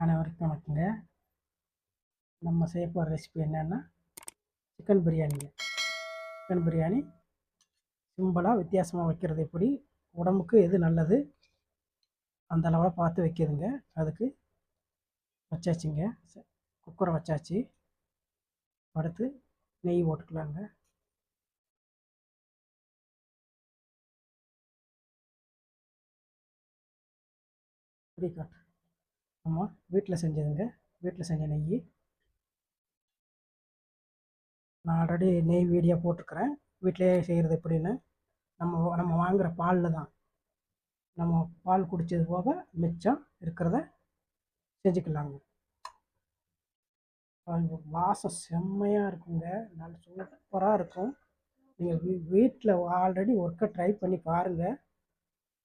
அனைவருக்கும் வணக்கங்க. நம்ம செய்ய போகிற ரெசிபி என்னென்னா சிக்கன் பிரியாணிங்க சிக்கன் பிரியாணி சிம்பிளாக வித்தியாசமாக வைக்கிறது எப்படி உடம்புக்கு எது நல்லது அந்த அளவில் பார்த்து வைக்கிறதுங்க. அதுக்கு வச்சாச்சுங்க. ச- குக்கரை வச்சாச்சு. அடுத்து நெய் போட்டுக்கலாங்க. இப்படி காட்டு நம்ம வீட்டில் செஞ்சதுங்க. வீட்டில் செஞ்ச நெய். நான் ஆல்ரெடி நெய் வீடியோ போட்டிருக்கிறேன். வீட்டிலேயே செய்கிறது எப்படின்னு நம்ம நம்ம வாங்குகிற பாலில் தான். நம்ம பால் குடித்தது போக மிச்சம் இருக்கிறத செஞ்சுக்கலாங்க. வாசம் செம்மையாக இருக்குங்க. நல்ல சூப்பராக இருக்கும். நீங்கள் வீ வீட்டில் ஆல்ரெடி ஒர்க்கை ட்ரை பண்ணி பாருங்கள்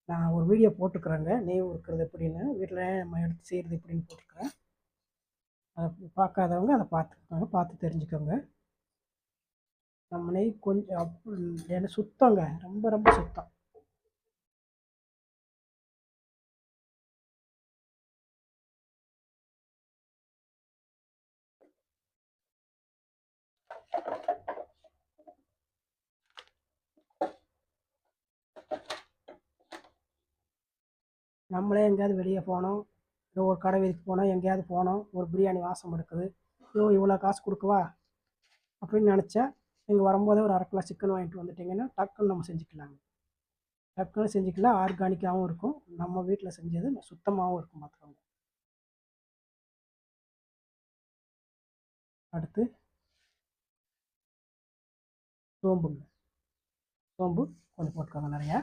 நான் ஒரு வீடியோ போட்டுக்கிறேங்க. நெய் உருக்கிறது எப்படின்னு. வீட்டில் நம்ம எடுத்து செய்கிறது எப்படின்னு போட்டுக்கிறேன். அதை பார்க்காதவங்க அதை பார்த்துக்கோங்க பார்த்து தெரிஞ்சுக்கோங்க. நம்ம நெய் கொஞ்சம் அப் சுத்தங்க. ரொம்ப ரொம்ப சுத்தம். நம்மளே எங்கேயாவது வெளியே போனோம். இல்லை ஒரு கடை வீதிக்கு போனோம் எங்கேயாவது போனோம் ஒரு பிரியாணி வாசம் எடுக்குது ஐயோ இவ்வளோ காசு கொடுக்குவா? அப்படின்னு நினச்சா நீங்கள் வரும்போதே ஒரு அரை கிலோ சிக்கன் வாங்கிட்டு வந்துட்டிங்கன்னா டக்குன்னு நம்ம செஞ்சுக்கலாங்க. டக்குன்னு செஞ்சுக்கலாம். ஆர்கானிக்காகவும் இருக்கும். நம்ம வீட்டில் செஞ்சது சுத்தமாகவும் இருக்கும் பார்த்துக்கோங்க அடுத்து சோம்புங்க. சோம்பு கொஞ்சம் போட்டுக்கோங்க நிறையா.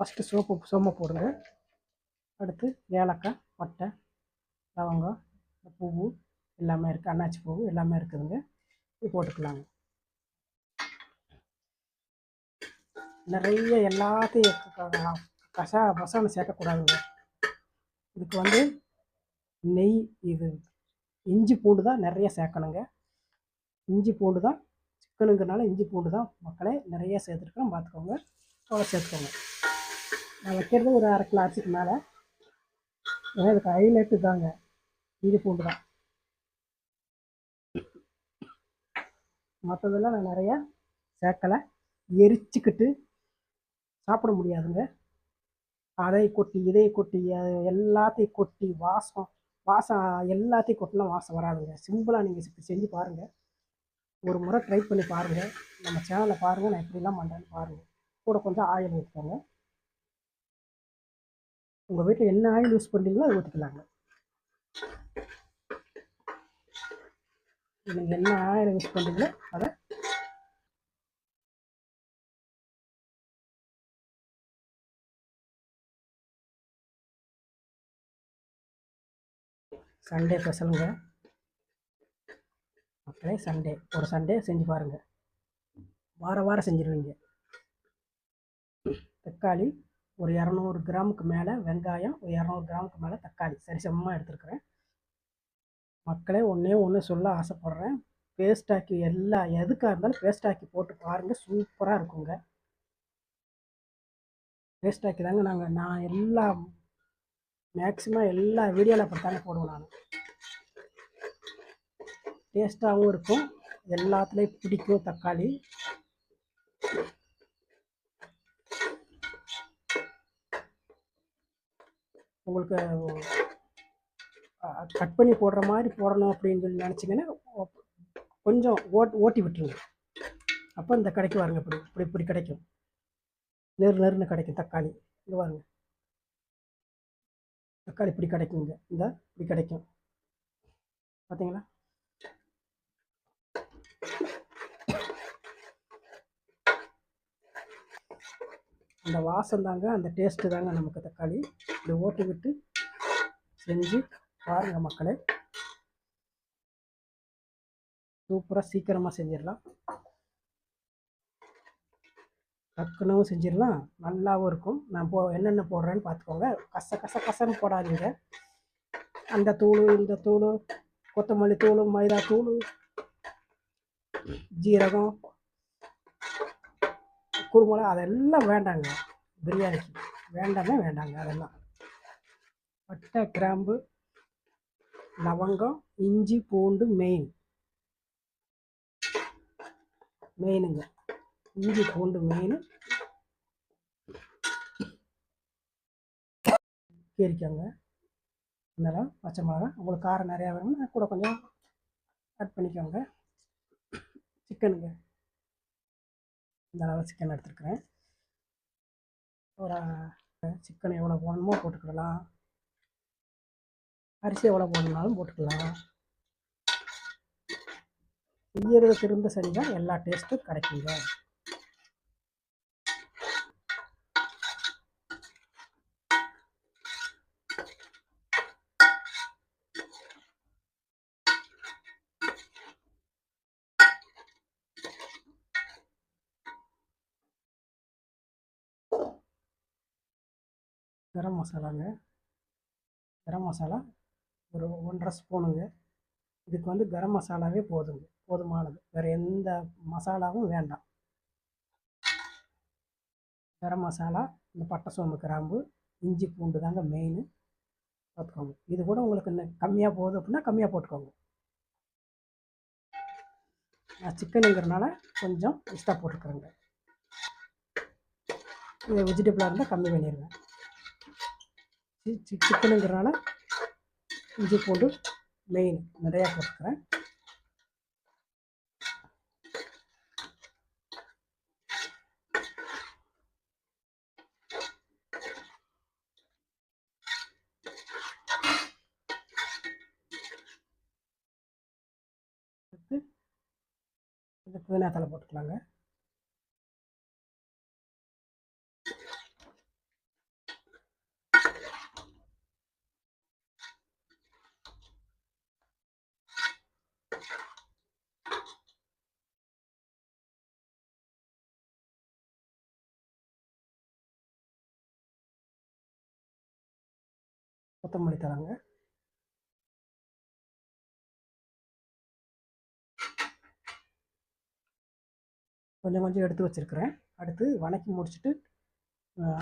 ஃபஸ்ட்டு சோப்பு சோம்பை போடுங்க. அடுத்து ஏலக்காய் பட்டை லவங்கம் பூவு எல்லாமே இருக்குது அன்னாச்சி பூவு எல்லாமே இருக்குதுங்க. இது போட்டுக்கலாங்க. நிறைய எல்லாத்தையும் கசா பசான்னு சேர்க்கக்கூடாதுங்க. இதுக்கு வந்து நெய் இது இஞ்சி பூண்டு தான் நிறைய சேர்க்கணுங்க. இஞ்சி பூண்டு தான் சிக்கனுங்கிறனால இஞ்சி பூண்டு தான் மக்களே நிறைய சேர்த்துருக்கணும் பார்த்துக்கோங்க. அவ்வளோ சேர்த்துக்கோங்க. நான் வைக்கிறது ஒரு அரை கிலோ அரிசிக்கு மேலே. ஏன்னா இதுக்கு ஹைலைட்டு தாங்க. இது பூண்டு தான். மற்றதெல்லாம் நான் நிறையா சேர்க்கலை. எரிச்சுக்கிட்டு சாப்பிட முடியாதுங்க. அதை கொட்டி இதை கொட்டி எல்லாத்தையும் கொட்டி வாசம் வாசம் எல்லாத்தையும் கொட்டலாம் வாசம் வராதுங்க. சிம்பிளாக நீங்கள் இப்படி செஞ்சு பாருங்கள் ஒரு முறை ட்ரை பண்ணி பாருங்கள் நம்ம சேனலில் பாருங்கள் நான் எப்படிலாம் பண்ணுறேன்னு பாருங்கள் கூட கொஞ்சம் ஆயில் எடுத்துக்கோங்க உங்கள் வீட்டில் என்ன ஆயில் யூஸ் பண்ணுறீங்களோ அதை ஊற்றிக்கலாங்க நீங்கள் என்ன ஆயில் யூஸ் பண்ணுறீங்களோ அதை சண்டே ஸ்பெஷலுங்க மக்களே சண்டே ஒரு சண்டே செஞ்சு பாருங்கள் வார வாரம் செஞ்சுருவீங்க. தக்காளி ஒரு இரநூறு கிராமுக்கு மேலே வெங்காயம் ஒரு இரநூறு கிராமுக்கு மேலே தக்காளி. சரிசமமாக எடுத்துருக்குறேன். மக்களே ஒன்றே ஒன்று சொல்ல ஆசைப்பட்றேன். பேஸ்டாக்கி எல்லா எதுக்காக இருந்தாலும் பேஸ்டாக்கி போட்டு பாருங்கள் சூப்பராக இருக்குங்க. பேஸ்டாக்கி தாங்க நாங்கள் நான் எல்லா மேக்ஸிமம் எல்லா வீடியோவில் அப்படி தாங்க போடுவேன் நான். டேஸ்ட்டாகவும் இருக்கும். எல்லாத்துலேயும் பிடிக்கும் தக்காளி. உங்களுக்கு கட் பண்ணி போடுற மாதிரி போடணும் அப்படின்னு சொல்லி நினச்சிங்கன்னா கொஞ்சம் ஓட் ஓட்டி விட்டுருங்க. அப்போ இந்த கடைக்கு வாருங்க. இப்படி இப்படி இப்படி கிடைக்கும். நெரு நெருன்னு கிடைக்கும். தக்காளி. இங்கே வாருங்க. தக்காளி இப்படி கிடைக்குங்க இந்த இப்படி கிடைக்கும். பார்த்தீங்களா அந்த வாசம் தாங்க அந்த டேஸ்ட்டு தாங்க நமக்கு தக்காளி. இப்படி ஓட்டி விட்டு செஞ்சு பாருங்க மக்களே. சூப்பராக சீக்கிரமாக செஞ்சிடலாம். டக்குனும் செஞ்சிடலாம். நல்லாவும் இருக்கும். நான் போ என்னென்ன போடுறேன்னு பார்த்துக்கோங்க. கச கச கசன்னு போடாதீங்க. அந்த தூள் இந்த தூள் கொத்தமல்லி தூள் மைதா தூள் ஜீரகம் குருமளம் அதெல்லாம் வேண்டாங்க. பிரியாணிக்கு. வேண்டாமே வேண்டாங்க அதெல்லாம். பட்டை கிராம்பு லவங்கம் இஞ்சி பூண்டு மெயின் மெயினுங்க இஞ்சி பூண்டு மெயின் கேரிக்கோங்க இதெல்லாம் பச்சை மிளகா? உங்களுக்கு காரம் நிறையா வேணும்னா கூட கொஞ்சம் ஆட் பண்ணிக்கோங்க. சிக்கனுங்க. இந்த அளவு சிக்கன் எடுத்துருக்குறேன். ஒரு சிக்கன் எவ்வளோ போடணுமோ போட்டுக்கிடலாம். அரிசி எவ்வளோ போடணுனாலும் போட்டுக்கலாம். செய்யறது திரும்ப செஞ்சால் எல்லா டேஸ்ட்டும் கிடைக்குங்க. கரம் மசாலாங்க. கரம் மசாலா ஒரு ஒன்றரை ஸ்பூனுங்க. இதுக்கு வந்து கரம் மசாலாவே போதுங்க. போதுமானது. வேறு எந்த மசாலாவும் வேண்டாம். கரம் மசாலா இந்த பட்டை சோம்பு கிராம்பு இஞ்சி பூண்டு தாங்க மெயின் பார்த்துக்கோங்க இது கூட உங்களுக்கு இன்னும் கம்மியாக போகுது அப்படின்னா கம்மியாக போட்டுக்கோங்க. நான் சிக்கனுங்கிறனால கொஞ்சம் எக்ஸ்ட்ரா போட்டுக்கிறேங்க. இது வெஜிடபிளாக இருந்தால் கம்மி பண்ணிடுவேன் சிக்கனுங்கிறனால இஞ்சி பூண்டு மெயின் நிறையா போட்டுக்கிறேன். இந்த புதினா தலை போட்டுக்கலாங்க. கொத்தமல்லி தராங்க கொஞ்சம் கொஞ்சம் எடுத்து வச்சுருக்கிறேன். அடுத்து வணக்கி முடிச்சுட்டு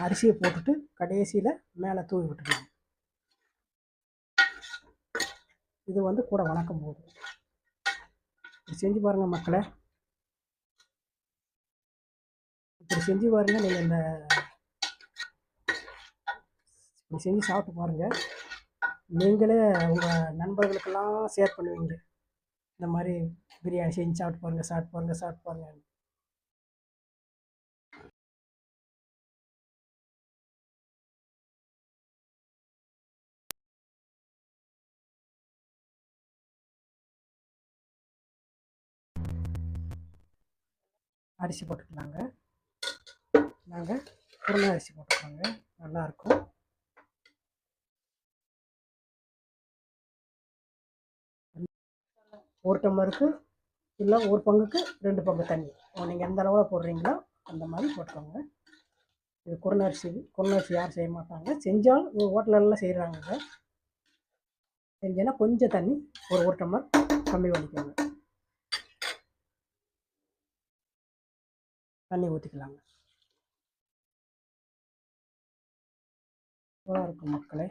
அரிசியை போட்டுட்டு கடைசியில் மேலே தூவி விட்டுருவாங்க இது வந்து கூட வணக்கம் போகும் இப்படி செஞ்சு பாருங்கள் மக்களை. இப்படி செஞ்சு பாருங்கள் நீங்கள் இந்த இப்படி செஞ்சு சாப்பிட்டு பாருங்கள் நீங்களே உங்கள் நண்பர்களுக்கெல்லாம் ஷேர் பண்ணுவீங்க. இந்த மாதிரி பிரியாணி செஞ்சு சாப்பிட்டு பாருங்கள் சாப்பிட்டு பாருங்கள் சாப்பிட்டு பாருங்கள் அரிசி போட்டுக்கலாங்க. நாங்கள் குருணை அரிசி போட்டுக்கலாங்க. நல்லாயிருக்கும் ஒரு டம்ளருக்கு இல்லை ஒரு பங்குக்கு ரெண்டு பங்கு தண்ணி. நீங்கள் எந்த அளவில் போடுறீங்களோ அந்த மாதிரி போட்டுக்கோங்க. இது குறுநரிசி குறுநரிசி யாரும் செய்ய மாட்டாங்க. செஞ்சால் ஹோட்டலெல்லாம் செய்கிறாங்க செஞ்சேன்னா கொஞ்சம் தண்ணி ஒரு ஒரு டம்ளர் கம்மி பண்ணிக்கோங்க. தண்ணி ஊற்றிக்கலாங்க சூப்பராக இருக்கும் மக்களே.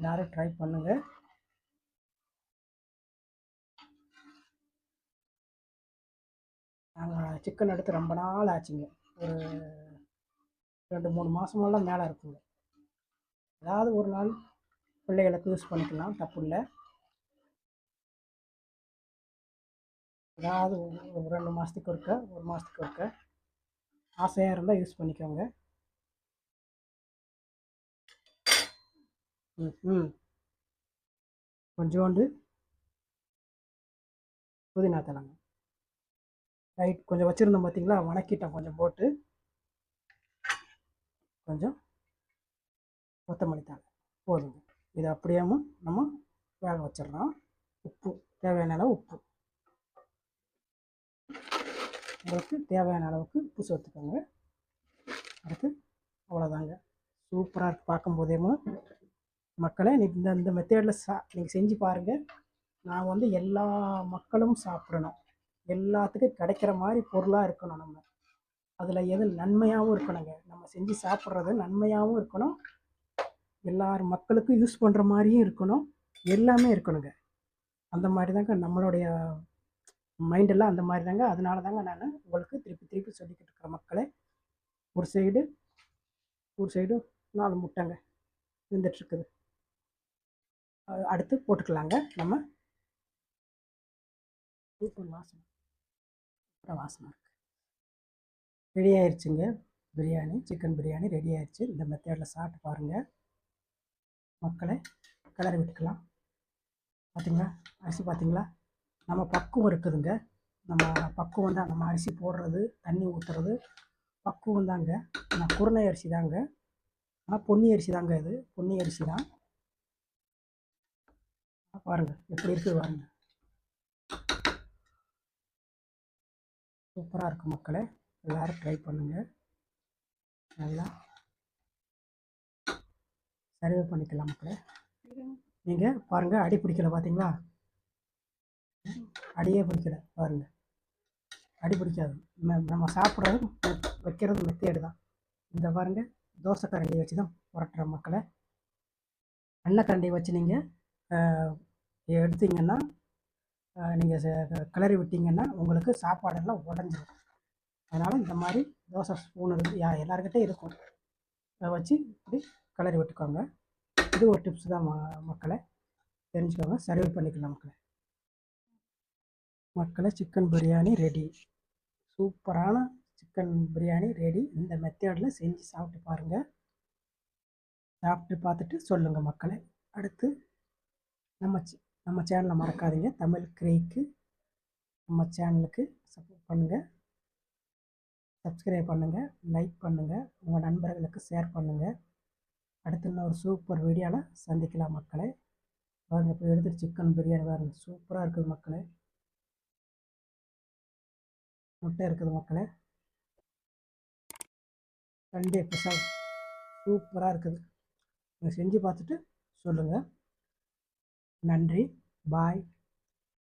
எல்லோரும் ட்ரை பண்ணுங்கள் நாங்கள் சிக்கன் எடுத்து ரொம்ப நாள் ஆச்சுங்க. ஒரு ரெண்டு மூணு மாதமெல்லாம் மேலே இருக்குங்க. ஏதாவது ஒரு நாள் பிள்ளைகளுக்கு யூஸ் பண்ணிக்கலாம் தப்பு இல்லை. ஏதாவது ஒரு- ரெண்டு மாதத்துக்கு ஒருக்க ஒரு மாதத்துக்கு ஒருக்க ஆசையாக இருந்தால் யூஸ் பண்ணிக்கோங்க. ம் ம். கொஞ்சோண்டு புதினா தலங்க ரைட் கொஞ்சம் வச்சுருந்தோம் பார்த்தீங்களா வணக்கிட்டோம் கொஞ்சம் போட்டு. கொஞ்சம் கொத்தமல்லி தழை. போதுங்க. இது அப்படியேவும் நம்ம வேக வச்சிடலாம். உப்பு தேவையான அளவு உப்பு. உங்களுக்கு தேவையான அளவுக்கு உப்பு சேர்த்துக்கோங்க. அடுத்து அவ்வளோதாங்க. சூப்பராக இருக்குது பார்க்கும்போதேமோ மக்களை நீ இந்த இந்த மெத்தேடில் சா நீங்கள் செஞ்சு பாருங்கள் நான் வந்து எல்லா மக்களும் சாப்பிடணும். எல்லாத்துக்கும் கிடைக்கிற மாதிரி பொருளாக இருக்கணும் நம்ம. அதில் எது நன்மையாகவும் இருக்கணுங்க. நம்ம செஞ்சு சாப்பிட்றது நன்மையாகவும் இருக்கணும். எல்லார் மக்களுக்கும் யூஸ் பண்ணுற மாதிரியும் இருக்கணும். எல்லாமே இருக்கணுங்க. அந்த மாதிரி தாங்க நம்மளுடைய மைண்டெல்லாம் அந்த மாதிரி தாங்க அதனால தாங்க நான் உங்களுக்கு திருப்பி திருப்பி சொல்லிக்கிட்டு இருக்கிற மக்களே ஒரு சைடு ஒரு சைடு நாலு முட்டைங்க இருந்துட்டுருக்குது. அடுத்து போட்டுக்கலாங்க நம்ம. சூப்பர் பிரவாசமாக இருக்குது ரெடி ஆயிடுச்சுங்க பிரியாணி சிக்கன் பிரியாணி ரெடி ஆயிடுச்சு இந்த மெத்தேடில் சாப்பிட்டு பாருங்கள் மக்களை கிளறி விட்டுக்கலாம். பார்த்தீங்களா அரிசி பார்த்தீங்களா நம்ம பக்குவம் இருக்குதுங்க. நம்ம பக்குவம் தான். நம்ம அரிசி போடுறது தண்ணி ஊற்றுறது பக்குவம் தாங்க. நான் குருணை அரிசி தாங்க. ஆனால் பொன்னி அரிசி தாங்க இது. பொன்னி அரிசி தான். பாருங்கள் எப்படி இருக்குது பாருங்கள் சூப்பராக இருக்கும் மக்களை. எல்லோரும் ட்ரை பண்ணுங்கள் நல்லா சர்வே பண்ணிக்கலாம் மக்களை. நீங்கள் பாருங்கள் அடி பிடிக்கல பார்த்தீங்களா அடியே பிடிக்கல பாருங்கள் அடி பிடிக்காது. நம்ம- நம்ம சாப்பிட்றது வைக்கிறது மெத்தேடு தான். இந்த பாருங்கள் தோசை கரண்டி வச்சு தான் புரட்டுற மக்களை. எண்ணெய் கரண்டி வச்சு நீங்கள் எடுத்தீங்கன்னா நீங்கள் கிளறி விட்டிங்கன்னா உங்களுக்கு சாப்பாடெல்லாம் உடஞ்சிடும் அதனால் இந்த மாதிரி தோசை ஸ்பூன் இருக்குது யா எல்லாருக்கிட்டே இருக்கும். அதை வச்சு இப்படி கிளறி விட்டுக்கோங்க. இது ஒரு டிப்ஸ் தான் ம- மக்களை. தெரிஞ்சுக்கோங்க. சர்வே பண்ணிக்கலாம் மக்களை. மக்களை சிக்கன் பிரியாணி ரெடி சூப்பரான சிக்கன் பிரியாணி ரெடி இந்த மெத்தேடில் செஞ்சு சாப்பிட்டு பாருங்கள் சாப்பிட்டு பார்த்துட்டு சொல்லுங்கள் மக்களை. அடுத்து நம்ம சி- நம்ம சேனலை மறக்காதீங்க. தமிழ் கிரேக்கு நம்ம சேனலுக்கு சப்போர்ட் பண்ணுங்கள் சப்ஸ்கிரைப் பண்ணுங்கள் லைக் பண்ணுங்கள் உங்கள் நண்பர்களுக்கு ஷேர் பண்ணுங்கள் அடுத்து இன்னொரு சூப்பர் வீடியோவில் சந்திக்கலாம் மக்களே. பாருங்க இப்போ எடுத்துகிட்டு சிக்கன் பிரியாணி பாருங்க. சூப்பராக இருக்குது மக்களே. முட்டை இருக்குது மக்களே. சண்டே ஸ்பெஷல் சூப்பராக இருக்குது. நீங்கள் செஞ்சு பார்த்துட்டு சொல்லுங்கள் நன்றி. பாய்.